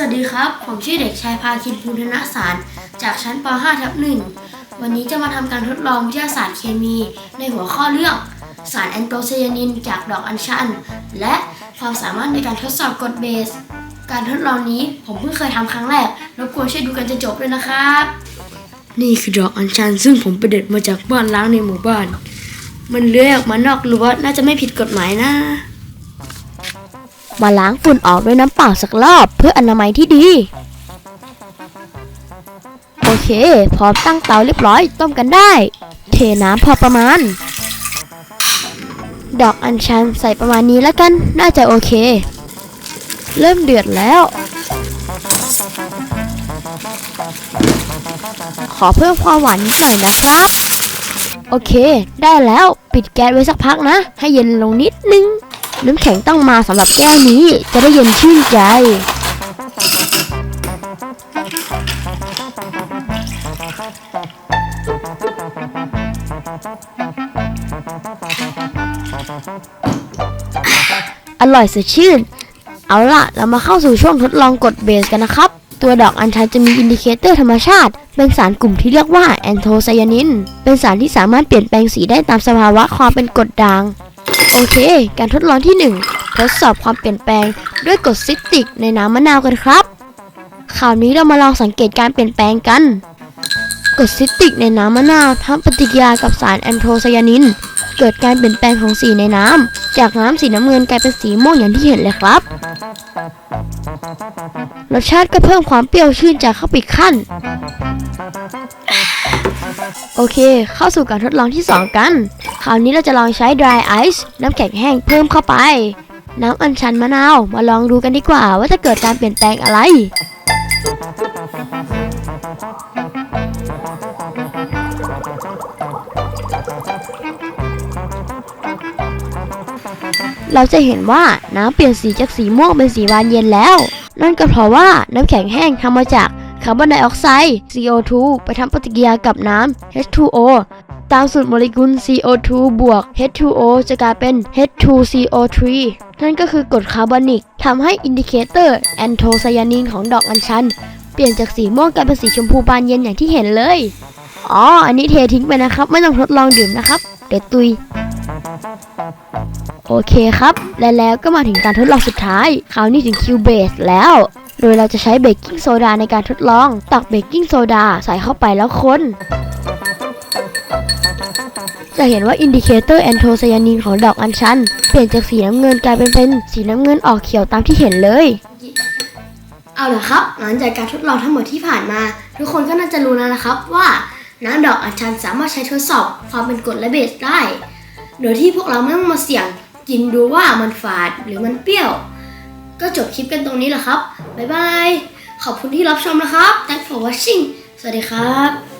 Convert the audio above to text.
วัสดีครับ ผมชื่อเด็กชายพาคินภูธนสาร จากชั้นป .5 ทับ1วันนี้จะมาทำการทดลองวิทยาศาสตร์เคมี ในหัวข้อเรื่อง สารแอนโทไซยานิน จากดอกอัญชัน และความสามารถในการทดสอบกรดเบส การทดลองนี้ผมเพิ่งเคยทำครั้งแรก รบกวนช่วยดูกันจะจบด้วยนะครับ นี่คือดอกอัญชัน ซึ่งผมไปเด็ดมาจากบ้านล้างในหมู่บ้าน มันเลื้อยออกมานอกรั้วน่าจะไม่ผิดกฎหมายนะ มาล้างฝุ่นออกด้วยน้ำเปล่าสักรอบเพื่ออนามัยที่ดี โอเค พร้อมตั้งเตาเรียบร้อยต้มกันได้ เทน้ำพอประมาณ ดอกอัญชันใส่ประมาณนี้แล้วกัน น่าจะโอเค เริ่มเดือดแล้ว ขอเพิ่มความหวานนิดหน่อยนะครับ โอเค ได้แล้ว ปิดแก๊สไว้สักพักนะ ให้เย็นลงนิดนึง น้ำแข็งต้องมาสำหรับแก้วนี้จะได้เย็นชื่นใจ อร่อยสดชื่น เอาล่ะ เรามาเข้าสู่ช่วงทดลองกดเบสกันนะครับ ตัวดอกอัญชันจะมีอินดิเคเตอร์ธรรมชาติ เป็นสารกลุ่มที่เรียกว่าแอนโทไซยานิน เป็นสารที่สามารถเปลี่ยนแปลงสีได้ตามสภาวะความเป็นกรดด่าง โอเค การทดลองที่ 1 ทดสอบความเปลี่ยนแปลงด้วยกรดซิตริกในน้ำมะนาวกันครับคราวนี้เรามาลองสังเกตการเปลี่ยนแปลงกันกรดซิตริกในน้ำมะนาวทำปฏิกิริยากับสารแอนโทไซยานิน เกิดการเปลี่ยนแปลงของสีในน้ำ จากน้ำสีน้ำเงินกลายเป็นสีม่วงอย่างที่เห็นเลยครับ รสชาติก็เพิ่มความเปรี้ยวชื่นใจเข้าไปอีกขั้น โอเค เข้าสู่การทดลองที่ 2 กัน คราวนี้เราจะลองใช้ dry ice น้ำแข็งแห้งเพิ่มเข้าไป น้ำอัญชันมะนาว มาลองดูกันดีกว่าว่าจะเกิดการเปลี่ยนแปลงอะไร เราจะเห็นว่าน้ำเปลี่ยนสีจากสีม่วงเป็นสีบานเย็นแล้ว นั่นก็เพราะว่าน้ำแข็งแห้งทำมาจาก คาร์บอนไดออกไซด์ CO2 ไปทำปฏิกิริยากับน้ำ H2O ตามสูตรโมเลกุล CO2 บวก H2O จะกลายเป็น H2CO3 นั่นก็คือกรดคาร์บอนิกทำให้อินดิเคเตอร์แอนโทไซยานินของดอกอัญชัน เปลี่ยนจากสีม่วงกลายเป็นสีชมพูบานเย็นอย่างที่เห็นเลย อ๋อ อันนี้เททิ้งไปนะครับ ไม่ต้องทดลองดื่มนะครับ เดี๋ยวตุย โอเคครับ และแล้วก็มาถึงการทดลองสุดท้าย คราวนี้ถึงคิวเบสแล้ว โดยเราจะใช้เบกกิ้งโซดาในการทดลอง ตักเบกกิ้งโซดาใส่เข้าไปแล้วคนจะเห็นว่าอินดิเคเตอร์แอนโทไซยานินของดอกอัญชัน เปลี่ยนจากสีน้ำเงินกลายเป็นเป็นสีน้ำเงินออกเขียวตามที่เห็นเลย เอาละครับ หลังจากการทดลองทั้งหมดที่ผ่านมา ทุกคนก็น่าจะรู้แล้วนะครับว่าน้ำดอกอัญชันสามารถใช้ทดสอบความเป็นกรดและเบสได้ โดยที่พวกเราไม่ต้องมาเสี่ยงกินดูว่ามันฝาดหรือมันเปรี้ยว ก็จบคลิปกันตรงนี้แหละครับ บ๊ายบาย ขอบคุณที่รับชมนะครับ Thanks for watching สวัสดีครับ